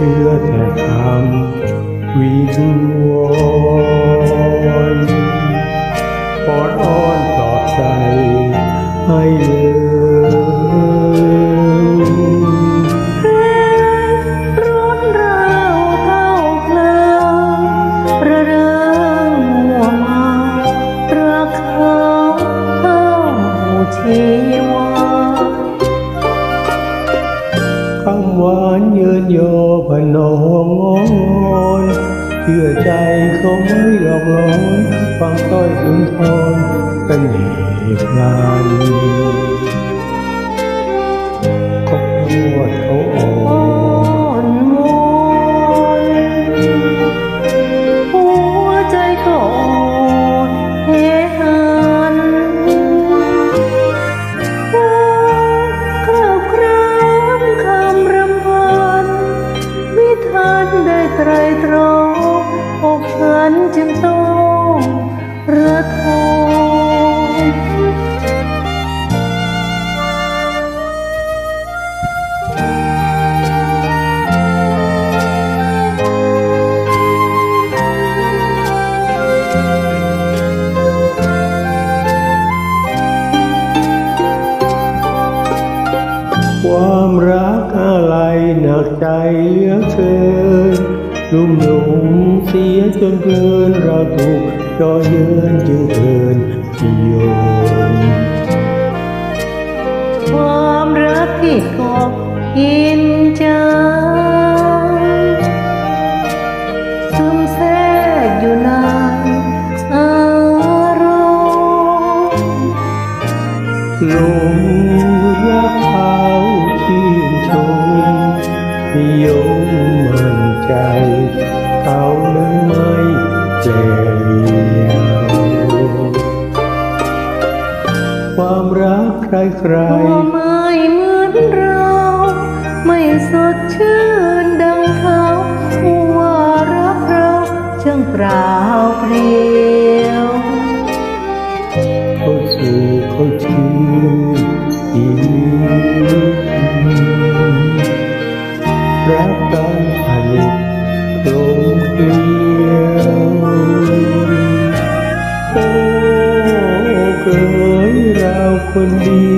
เชื่อแต่คำวิงวอน หวานเยินยอพนองอ้อนเชื่ ระทมความรักอะไรหนักใจเหลือเกินลุ่มหลงเสียจนเกินเราถูก จอเยินจึงเกินโยมความรักที่กอบกินใจซึมแทรกอยู่ในอารมณ์หลงรักเขาชื่นชมนิยม ความรักใครใครตัวไม่เหมือนเรา ไม่สดชื่นดังเขาว่ารักเราช่างเปล่าเปลี่ย โอ้